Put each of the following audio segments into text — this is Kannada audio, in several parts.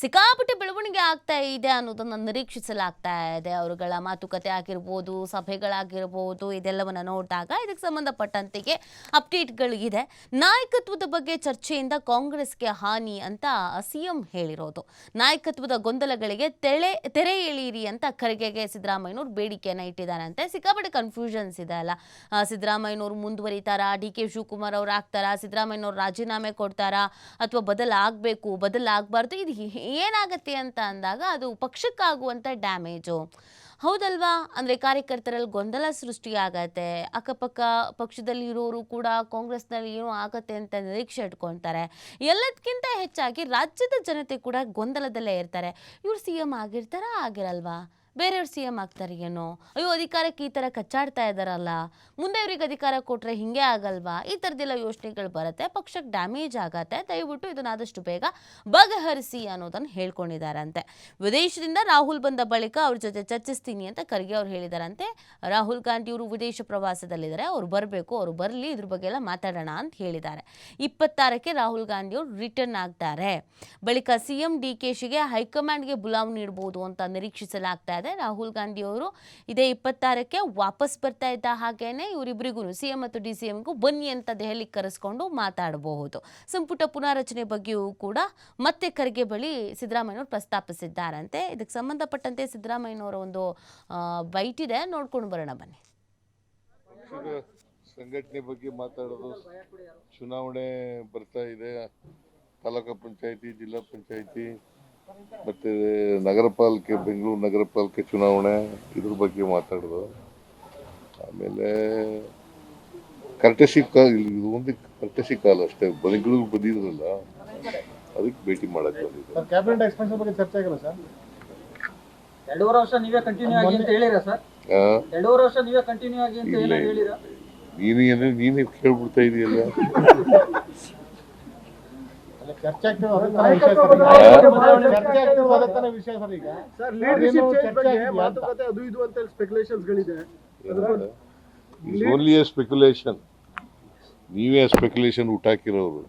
ಸಿಕ್ಕಾಪಟ್ಟೆ ಬೆಳವಣಿಗೆ ಆಗ್ತಾ ಇದೆ ಅನ್ನೋದನ್ನು ನಿರೀಕ್ಷಿಸಲಾಗ್ತಾ ಇದೆ. ಅವರುಗಳ ಮಾತುಕತೆ ಆಗಿರ್ಬೋದು, ಸಭೆಗಳಾಗಿರ್ಬೋದು, ಇದೆಲ್ಲವನ್ನ ನೋಡಿದಾಗ ಇದಕ್ಕೆ ಸಂಬಂಧಪಟ್ಟಂತೆಗೆ ಅಪ್ಡೇಟ್ಗಳಿದೆ ನಾಯಕತ್ವದ ಬಗ್ಗೆ ಚರ್ಚೆಯಿಂದ ಕಾಂಗ್ರೆಸ್ಗೆ ಹಾನಿ ಅಂತ ಸಿಎಂ ಹೇಳಿರೋದು. ನಾಯಕತ್ವದ ಗೊಂದಲಗಳಿಗೆ ತೆಳೆ, ತೆರೆ ಎಳೀರಿ ಅಂತ ಖರ್ಗೆಗೆ ಸಿದ್ದರಾಮಯ್ಯನವರು ಬೇಡಿಕೆಯನ್ನು ಇಟ್ಟಿದ್ದಾರಂತೆ ಸಿಕ್ಕಾಪಟ್ಟೆ ಕನ್ಫ್ಯೂಷನ್ಸ್ ಇದೆ ಅಲ್ಲ. ಸಿದ್ದರಾಮಯ್ಯನವ್ರು ಮುಂದುವರಿತಾರಾ? ಡಿ ಕೆ ಶಿವಕುಮಾರ್ ಅವ್ರು ಆಗ್ತಾರಾ? ಸಿದ್ದರಾಮಯ್ಯನವ್ರು ರಾಜೀನಾಮೆ ಕೊಡ್ತಾರಾ? ಅಥವಾ ಬದಲಾಗಬೇಕು, ಬದಲಾಗಬಾರ್ದು? ಇದು ಏನಾಗತ್ತೆ ಅಂತ ಅಂದಾಗ ಅದು ಪಕ್ಷಕ್ಕಾಗುವಂಥ ಡ್ಯಾಮೇಜು. ಹೌದಲ್ವಾ? ಅಂದರೆ ಕಾರ್ಯಕರ್ತರಲ್ಲಿ ಗೊಂದಲ ಸೃಷ್ಟಿಯಾಗತ್ತೆ, ಅಕ್ಕಪಕ್ಕ ಪಕ್ಷದಲ್ಲಿ ಇರೋರು ಕೂಡ ಕಾಂಗ್ರೆಸ್ನಲ್ಲಿ ಏನೋ ಆಗತ್ತೆ ಅಂತ ನಿರೀಕ್ಷೆ ಇಟ್ಕೊಳ್ತಾರೆ. ಎಲ್ಲದಕ್ಕಿಂತ ಹೆಚ್ಚಾಗಿ ರಾಜ್ಯದ ಜನತೆ ಕೂಡ ಗೊಂದಲದಲ್ಲೇ ಇರ್ತಾರೆ. ಇವರು ಸಿ ಎಂ ಆಗಿರ್ತಾರಾ, ಆಗಿರಲ್ವಾ? ಬೇರೆಯವ್ರು ಸಿ ಎಂ ಆಗ್ತಾರೆ ಏನೋ? ಅಯ್ಯೋ, ಅಧಿಕಾರಕ್ಕೆ ಈ ಥರ ಕಚ್ಚಾಡ್ತಾ ಇದ್ದಾರಲ್ಲ. ಮುಂದೆ ಇವ್ರಿಗೆ ಅಧಿಕಾರ ಕೊಟ್ಟರೆ ಹಿಂಗೆ ಆಗಲ್ವಾ? ಈ ಥರದ್ದೆಲ್ಲ ಯೋಚನೆಗಳು ಬರುತ್ತೆ. ಪಕ್ಷಕ್ಕೆ ಡ್ಯಾಮೇಜ್ ಆಗತ್ತೆ. ದಯವಿಟ್ಟು ಇದನ್ನ ಆದಷ್ಟು ಬೇಗ ಬಗೆಹರಿಸಿ ಅನ್ನೋದನ್ನು ಹೇಳ್ಕೊಂಡಿದ್ದಾರಂತೆ. ವಿದೇಶದಿಂದ ರಾಹುಲ್ ಬಂದ ಬಳಿಕ ಅವ್ರ ಜೊತೆ ಚರ್ಚಿಸ್ತೀನಿ ಅಂತ ಖರ್ಗೆ ಅವ್ರು ಹೇಳಿದಾರಂತೆ. ರಾಹುಲ್ ಗಾಂಧಿ ಅವರು ವಿದೇಶ ಪ್ರವಾಸದಲ್ಲಿದ್ದಾರೆ. ಅವ್ರು ಬರಬೇಕು, ಅವರು ಬರಲಿ, ಇದ್ರ ಬಗ್ಗೆ ಎಲ್ಲ ಮಾತಾಡೋಣ ಅಂತ ಹೇಳಿದ್ದಾರೆ. ಇಪ್ಪತ್ತಾರಕ್ಕೆ ರಾಹುಲ್ ಗಾಂಧಿ ಅವರು ರಿಟರ್ನ್ ಆಗ್ತಾರೆ. ಬಳಿಕ ಸಿಎಂ ಡಿ ಕೆ ಶಿಗೆ ಹೈಕಮಾಂಡ್ಗೆ ಬುಲಾವ್ ನೀಡಬಹುದು ಅಂತ ನಿರೀಕ್ಷಿಸಲಾಗ್ತಾ ರಾಹುಲ್ ಗಾಂಧಿ ಅವರು ಇದೇ ಇಪ್ಪತ್ತಾರಕ್ಕೆ ವಾಪಸ್ ಬರ್ತಾ ಇದ್ದ ಹಾಗೇನೆ ಇವರಿಬ್ಬರಿಗೂ ಸಿಎಂ ಮತ್ತು ಡಿ ಸಿ ಎಂಗೂ ಬನ್ನಿ ಅಂತ ದೆಹಲಿಗೆ ಕರೆಸ್ಕೊಂಡು ಮಾತಾಡಬಹುದು. ಸಂಪುಟ ಪುನಾರಚನೆ ಬಗ್ಗೆಯೂ ಕೂಡ ಮತ್ತೆ ಖರ್ಗೆ ಬಳಿ ಸಿದ್ದರಾಮಯ್ಯನವರು ಪ್ರಸ್ತಾಪಿಸಿದ್ದಾರಂತೆ. ಇದಕ್ಕೆ ಸಂಬಂಧಪಟ್ಟಂತೆ ಸಿದ್ದರಾಮಯ್ಯನವರ ಒಂದು ಬೈಟ್ ಇದೆ. ನೋಡ್ಕೊಂಡು ಬರೋಣ ಬನ್ನಿ. ಸಂಘಟನೆ ಬಗ್ಗೆ ಮಾತಾಡೋದು ಚುನಾವಣೆ ಬರ್ತಾ ಇದೆ. ತಾಲೂಕು ಪಂಚಾಯತಿ, ಜಿಲ್ಲಾ ಪಂಚಾಯತಿ ಮತ್ತೆ ನಗರ ಪಾಲಿಕೆ ಬೆಂಗಳೂರು ನಗರ ಪಾಲಿಕೆ ಚುನಾವಣೆ ಇದ್ರ ಬಗ್ಗೆ ಮಾತಾಡೋದು. ಆಮೇಲೆ ಕರ್ಟಸಿ ಕಾಲ್ ಇದು ಒಂದು ಕರ್ಟಸಿ ಕಾಲ್ ಅಷ್ಟೇ. ಬೆಂಗಳೂರು ಬಂದಿದ್ರಲ್ಲ ಅದಕ್ಕೆ ಭೇಟಿ ಮಾಡಕ್ ಬಂದಿದ್ದೆ. ಸರ್ ಕ್ಯಾಬಿನೆಟ್ ಎಕ್ಸ್ಪೆನ್ಷನ್ ಬಗ್ಗೆ ಚರ್ಚೆ ಆಗಿಲ್ಲ ಸರ್? ಎರಡೂವರೆ ವರ್ಷ ನೀವೇ ಕಂಟಿನ್ಯೂ ಆಗಿ ಅಂತ ಹೇಳಿರಾ ಸರ್? ಎರಡೂವರೆ ವರ್ಷ ನೀವೇ ಕಂಟಿನ್ಯೂ ಆಗಿ ಅಂತ. ಹೇಳಿರಾ? ನೀನು ಏನು ನೀನೇ ಕೇಳ್ಬಿಡ್ತಾ ಇದೆಯಲ್ಲ? ಅದೇನು ಲೀಡರ್ಶಿಪ್ ಚೇಂಜ್ ಚರ್ಚೆ ಬಗ್ಗೆ? ಮಾತುಕತೆ ಅದು ಇದು ಅಂತ ಸ್ಪೆಕ್ಯುಲೇಷನ್ಸ್ ಗಳಿದೆ ಇಸ್ ಓನ್ಲಿ ಎ ಸ್ಪೆಕ್ಯುಲೇಷನ್ ನೀವೇ ಸ್ಪೆಕ್ಯುಲೇಷನ್ ಊಟಾಕಿರೋರು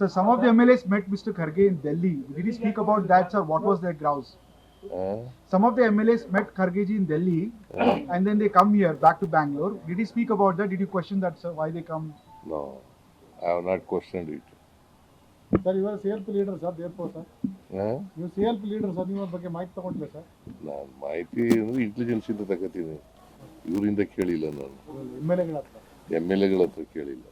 So some of the MLAs met Mr. Kharge in Delhi. Did he speak about that, sir? What was their grouse? Some of the MLAs met Kharge ji in Delhi, and then they come here back to Bangalore. Did he speak about that? Did you question that, sir? Why they come? No, I have not questioned it. Sir ಇವರು C L P leader sir airport sir ನೀವು C L P leader sir ನಿಮ್ಮ ಬಗ್ಗೆ ಮಾಹಿತಿ ತಗೊಂಡಿಲ್ಲ ಸರ್ ನಾನು ಮಾಹಿತಿ ಅಂದ್ರೆ ಇಂಟೆಲಿಜೆನ್ಸ್ ಇಂದ ತಗೋತೀನಿ ಇವರಿಂದ ಕೇಳಿಲ್ಲ ನಾನು. ಎಂ ಎಲ್ ಎಗಳ ಹತ್ರ. ಎಂ ಎಲ್ ಎಗಳ ಹತ್ರ ಕೇಳಿಲ್ಲ.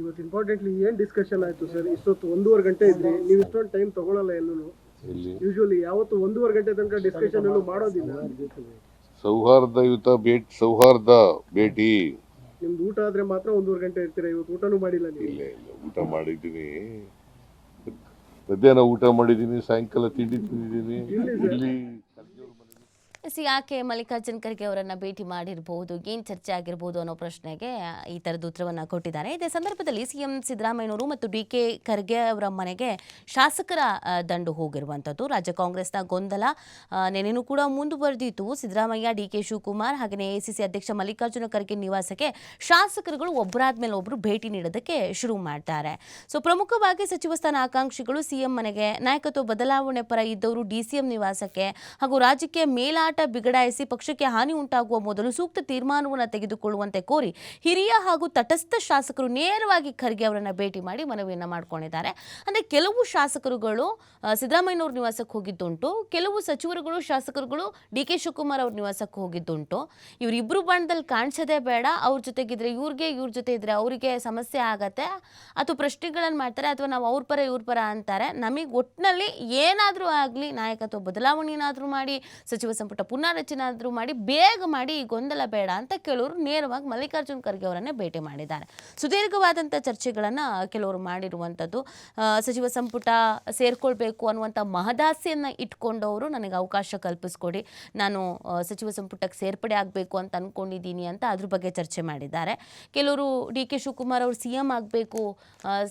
ಇವತ್ತು ಇಂಪಾರ್ಟೆಂಟ್ಲಿ ಏನ್ ಡಿಸ್ಕಷನ್ ಆಯ್ತು ಸರ್ ಇಷ್ಟೊತ್ತು ಒಂದೂವರೆ ಗಂಟೆ ಇದ್ರಿ ನೀವು ಇಷ್ಟೊಂದು ಟೈಮ್ ತಗೊಳಲ್ಲ ಎಲ್ಲೂ ಎಲ್ಲಿ? ಯೂಶುವಲಿ ಯಾವತ್ತು ಒಂದೂವರೆ ಗಂಟೆ ತನಕ ಡಿಸ್ಕಷನ್ ಎಲ್ಲೂ ಮಾಡೋದಿಲ್ಲ. ಸೌಹಾರ್ದಯುತ ಭೇಟಿ ಸೌಹಾರ್ದ ಭೇಟಿ. ನಿಮ್ದು ಊಟ ಆದ್ರೆ ಮಾತ್ರ ಒಂದೂವರೆ ಗಂಟೆ ಇರ್ತೀರಾ? ಇವತ್ತು ಊಟನೂ ಮಾಡಿಲ್ಲ ನೀವು. ಇಲ್ಲ ಇಲ್ಲ ಊಟ ಮಾಡಿದ್ದೀನಿ. ಮಧ್ಯಾಹ್ನ ಊಟ ಮಾಡಿದ್ದೀನಿ ಸಾಯಂಕಾಲ ತಿಂಡಿ ತಿಂದಿದ್ದೀನಿ. ಇಲ್ಲಿ ಎಸ್ ಯಾಕೆ ಮಲ್ಲಿಕಾರ್ಜುನ್ ಖರ್ಗೆ ಅವರನ್ನ ಭೇಟಿ ಮಾಡಿರಬಹುದು ಏನು ಚರ್ಚೆ ಆಗಿರಬಹುದು ಅನ್ನೋ ಪ್ರಶ್ನೆಗೆ ಈ ತರದ ಉತ್ತರವನ್ನು ಕೊಟ್ಟಿದ್ದಾರೆ. ಇದೇ ಸಂದರ್ಭದಲ್ಲಿ ಸಿಎಂ ಸಿದ್ದರಾಮಯ್ಯನವರು ಮತ್ತು ಡಿ ಕೆ ಖರ್ಗೆ ಅವರ ಮನೆಗೆ ಶಾಸಕರ ದಂಡು ಹೋಗಿರುವಂಥದ್ದು ರಾಜ್ಯ ಕಾಂಗ್ರೆಸ್ನ ಗೊಂದಲ ನೆನೆನೂ ಕೂಡ ಮುಂದುವರೆದಿತ್ತು. ಸಿದ್ದರಾಮಯ್ಯ, ಡಿ ಕೆ ಶಿವಕುಮಾರ್ ಹಾಗೆಯೇ ಎಸಿಸಿ ಅಧ್ಯಕ್ಷ ಮಲ್ಲಿಕಾರ್ಜುನ ಖರ್ಗೆ ನಿವಾಸಕ್ಕೆ ಶಾಸಕರುಗಳು ಒಬ್ಬರಾದ್ಮೇಲೆ ಒಬ್ಬರು ಭೇಟಿ ನೀಡೋದಕ್ಕೆ ಶುರು ಮಾಡ್ತಾರೆ. ಸೊ, ಪ್ರಮುಖವಾಗಿ ಸಚಿವ ಸ್ಥಾನ ಆಕಾಂಕ್ಷಿಗಳು ಸಿಎಂ ಮನೆಗೆ ನಾಯಕತ್ವ ಬದಲಾವಣೆ ಪರ ಇದ್ದವರು ಡಿಸಿಎಂ ನಿವಾಸಕ್ಕೆ ಹಾಗೂ ರಾಜ್ಯಕ್ಕೆ ಮೇಲಾಟ ಬಿಗಡಾಯಿಸಿ ಪಕ್ಷಕ್ಕೆ ಹಾನಿ ಉಂಟಾಗುವ ಮೊದಲು ಸೂಕ್ತ ತೀರ್ಮಾನವನ್ನು ತೆಗೆದುಕೊಳ್ಳುವಂತೆ ಕೋರಿ ಹಿರಿಯ ಹಾಗೂ ತಟಸ್ಥ ಶಾಸಕರು ನೇರವಾಗಿ ಖರ್ಗೆ ಅವರನ್ನು ಭೇಟಿ ಮಾಡಿ ಮನವಿಯನ್ನು ಮಾಡ್ಕೊಂಡಿದ್ದಾರೆ. ಅಂದ್ರೆ ಕೆಲವು ಶಾಸಕರುಗಳು ಸಿದ್ದರಾಮಯ್ಯ ಸಿದ್ದರಾಮಯ್ಯನವ್ರ ನಿವಾಸಕ್ಕೆ ಹೋಗಿದ್ದುಂಟು, ಕೆಲವು ಸಚಿವರುಗಳು, ಶಾಸಕರುಗಳು ಡಿ ಕೆ ಶಿವಕುಮಾರ್ ಅವ್ರ ನಿವಾಸಕ್ಕೆ ಹೋಗಿದ್ದುಂಟು. ಇವರಿಬ್ಬರು ಬಣ್ಣದಲ್ಲಿ ಕಾಣಿಸೋದೇ ಬೇಡ, ಅವ್ರ ಜೊತೆಗಿದ್ರೆ ಇವ್ರಿಗೆ, ಇವ್ರ ಜೊತೆ ಇದ್ರೆ ಅವರಿಗೆ ಸಮಸ್ಯೆ ಆಗತ್ತೆ. ಅಥವಾ ಪ್ರಶ್ನೆಗಳನ್ನು ಮಾಡ್ತಾರೆ, ಅಥವಾ ನಾವು ಅವ್ರ ಪರ, ಇವ್ರ ಪರ ಅಂತಾರೆ. ನಮಗೆ ಒಟ್ಟಿನಲ್ಲಿ ಏನಾದರೂ ಆಗಲಿ, ನಾಯಕತ್ವ ಬದಲಾವಣೆನಾದರೂ ಮಾಡಿ, ಸಚಿವ ಸಂಪುಟ ಪುನಾರಚನೆ ಆದರೂ ಮಾಡಿ ಬೇಗ ಮಾಡಿ ಈ ಗೊಂದಲ ಬೇಡ ಅಂತ ಕೆಲವರು ನೇರವಾಗಿ ಮಲ್ಲಿಕಾರ್ಜುನ್ ಖರ್ಗೆ ಅವರನ್ನೇ ಭೇಟಿ ಮಾಡಿದ್ದಾರೆ. ಸುದೀರ್ಘವಾದಂಥ ಚರ್ಚೆಗಳನ್ನು ಕೆಲವರು ಮಾಡಿರುವಂಥದ್ದು ಸಚಿವ ಸಂಪುಟ ಸೇರ್ಕೊಳ್ಬೇಕು ಅನ್ನುವಂಥ ಮಹದಾಸೆಯನ್ನು ಇಟ್ಕೊಂಡವರು ನನಗೆ ಅವಕಾಶ ಕಲ್ಪಿಸ್ಕೊಡಿ. ನಾನು ಸಚಿವ ಸಂಪುಟಕ್ಕೆ ಸೇರ್ಪಡೆ ಆಗಬೇಕು ಅಂತ ಅಂದ್ಕೊಂಡಿದ್ದೀನಿ ಅಂತ ಅದ್ರ ಬಗ್ಗೆ ಚರ್ಚೆ ಮಾಡಿದ್ದಾರೆ. ಕೆಲವರು ಡಿ ಕೆ ಶಿವಕುಮಾರ್ ಅವರು ಸಿ ಎಂ ಆಗಬೇಕು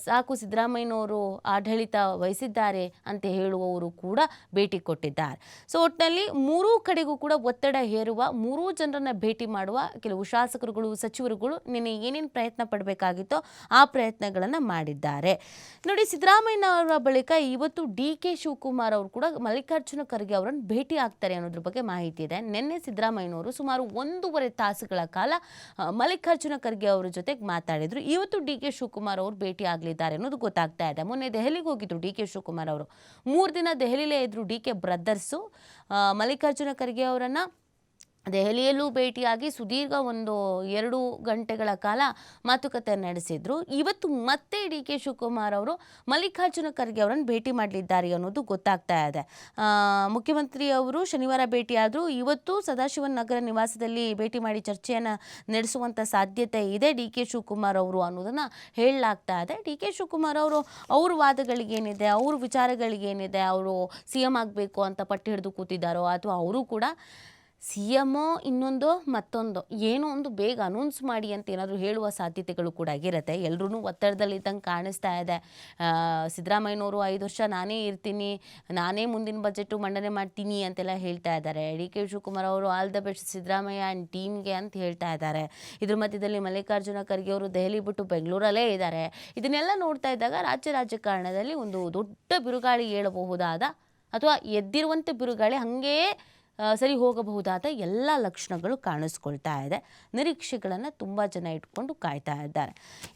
ಸಾಕು ಸಿದ್ದರಾಮಯ್ಯನವರು ಆಡಳಿತ ವಹಿಸಿದ್ದಾರೆ ಅಂತ ಹೇಳುವವರು ಕೂಡ ಭೇಟಿ ಕೊಟ್ಟಿದ್ದಾರೆ. ಸೊ ಒಟ್ಟಿನಲ್ಲಿ ಮೂರೂ ಕಡೆ ಕೂಡ ಒತ್ತಡ ಹೇರುವ ಮೂರೂ ಜನರನ್ನ ಭೇಟಿ ಮಾಡುವ ಕೆಲವು ಶಾಸಕರುಗಳು, ಸಚಿವರುಗಳು ನಿನ್ನೆ ಏನೇನು ಪ್ರಯತ್ನ ಪಡಬೇಕಾಗಿತ್ತೋ ಆ ಪ್ರಯತ್ನಗಳನ್ನು ಮಾಡಿದ್ದಾರೆ. ನೋಡಿ ಸಿದ್ದರಾಮಯ್ಯ ಅವರ ಬಳಿಕ ಇವತ್ತು ಡಿ ಕೆ ಶಿವಕುಮಾರ್ ಅವರು ಕೂಡ ಮಲ್ಲಿಕಾರ್ಜುನ ಖರ್ಗೆ ಅವರನ್ನು ಭೇಟಿ ಆಗ್ತಾರೆ ಅನ್ನೋದ್ರ ಬಗ್ಗೆ ಮಾಹಿತಿ ಇದೆ. ನಿನ್ನೆ ಸಿದ್ದರಾಮಯ್ಯನವರು ಸುಮಾರು ಒಂದೂವರೆ ತಾಸುಗಳ ಕಾಲ ಮಲ್ಲಿಕಾರ್ಜುನ ಖರ್ಗೆ ಅವರ ಜೊತೆಗೆ ಮಾತಾಡಿದ್ರು. ಇವತ್ತು ಡಿ ಕೆ ಶಿವಕುಮಾರ್ ಅವರು ಭೇಟಿ ಆಗಲಿದ್ದಾರೆ ಅನ್ನೋದು ಗೊತ್ತಾಗ್ತಾ ಇದೆ. ಮೊನ್ನೆ ದೆಹಲಿಗೆ ಹೋಗಿದ್ರು ಡಿ ಕೆ ಶಿವಕುಮಾರ್ ಅವರು. ಮೂರು ದಿನ ದೆಹಲಿಲೇ ಇದ್ರು D K brothers Mallikarjun Kharge ಅವರನ್ನು ದೆಹಲಿಯಲ್ಲೂ ಭೇಟಿಯಾಗಿ ಸುದೀರ್ಘ ಒಂದು ಎರಡು ಗಂಟೆಗಳ ಕಾಲ ಮಾತುಕತೆ ನಡೆಸಿದ್ರು. ಇವತ್ತು ಮತ್ತೆ ಡಿ ಕೆ ಶಿವಕುಮಾರ್ ಅವರು ಮಲ್ಲಿಕಾರ್ಜುನ ಖರ್ಗೆ ಅವರನ್ನು ಭೇಟಿ ಮಾಡಲಿದ್ದಾರೆ ಅನ್ನೋದು ಗೊತ್ತಾಗ್ತಾ ಇದೆ. ಮುಖ್ಯಮಂತ್ರಿ ಅವರು ಶನಿವಾರ ಭೇಟಿಯಾದರೂ. ಇವತ್ತು ಸದಾಶಿವನ್ ನಗರ ನಿವಾಸದಲ್ಲಿ ಭೇಟಿ ಮಾಡಿ ಚರ್ಚೆಯನ್ನು ನಡೆಸುವಂಥ ಸಾಧ್ಯತೆ ಇದೆ ಡಿ ಕೆ ಶಿವಕುಮಾರ್ ಅವರು ಅನ್ನೋದನ್ನು ಹೇಳಲಾಗ್ತಾ ಇದೆ. ಡಿ ಕೆ ಶಿವಕುಮಾರ್ ಅವರು, ಅವ್ರ ವಾದಗಳಿಗೇನಿದೆ ಅವ್ರ ವಿಚಾರಗಳಿಗೇನಿದೆ ಅವರು ಸಿ ಎಂ ಆಗಬೇಕು ಅಂತ ಪಟ್ಟು ಹಿಡಿದು ಕೂತಿದ್ದಾರೋ ಅಥವಾ ಅವರು ಕೂಡ ಸಿ ಎಂ ಒ ಇನ್ನೊಂದು ಮತ್ತೊಂದು. ಏನೋ ಒಂದು ಬೇಗ ಅನೌನ್ಸ್ ಮಾಡಿ ಅಂತ ಏನಾದರೂ ಹೇಳುವ ಸಾಧ್ಯತೆಗಳು ಕೂಡ ಆಗಿರುತ್ತೆ. ಎಲ್ಲರೂ ಒತ್ತಡದಲ್ಲಿ ಇದ್ದಂಗೆ ಕಾಣಿಸ್ತಾ ಇದೆ. ಸಿದ್ದರಾಮಯ್ಯನವರು ಐದು ವರ್ಷ ನಾನೇ ಇರ್ತೀನಿ, ನಾನೇ ಮುಂದಿನ ಬಜೆಟು ಮಂಡನೆ ಮಾಡ್ತೀನಿ ಅಂತೆಲ್ಲ ಹೇಳ್ತಾ ಇದ್ದಾರೆ. ಡಿ ಕೆ ಶಿವಕುಮಾರ್ ಅವರು all the best Siddaramaiah and ಟೀಮ್ಗೆ ಅಂತ ಹೇಳ್ತಾ ಇದ್ದಾರೆ. ಇದ್ರ ಮಧ್ಯದಲ್ಲಿ ಮಲ್ಲಿಕಾರ್ಜುನ ಖರ್ಗೆ ಅವರು ದೆಹಲಿ ಬಿಟ್ಟು ಬೆಂಗಳೂರಲ್ಲೇ ಇದ್ದಾರೆ. ಇದನ್ನೆಲ್ಲ ನೋಡ್ತಾ ಇದ್ದಾಗ ರಾಜ್ಯ ರಾಜಕಾರಣದಲ್ಲಿ ಒಂದು ದೊಡ್ಡ ಬಿರುಗಾಳಿ ಹೇಳಬಹುದಾದ ಅಥವಾ ಎದ್ದಿರುವಂಥ ಬಿರುಗಾಳಿ ಹಾಗೇ ಸರಿ ಹೋಗಬಹುದಾದ ಎಲ್ಲ ಲಕ್ಷಣಗಳು ಕಾಣಿಸ್ಕೊಳ್ತಾ ಇದೆ. ನಿರೀಕ್ಷೆಗಳನ್ನು ತುಂಬ ಜನ ಇಟ್ಕೊಂಡು ಕಾಯ್ತಾ ಇದ್ದಾರೆ.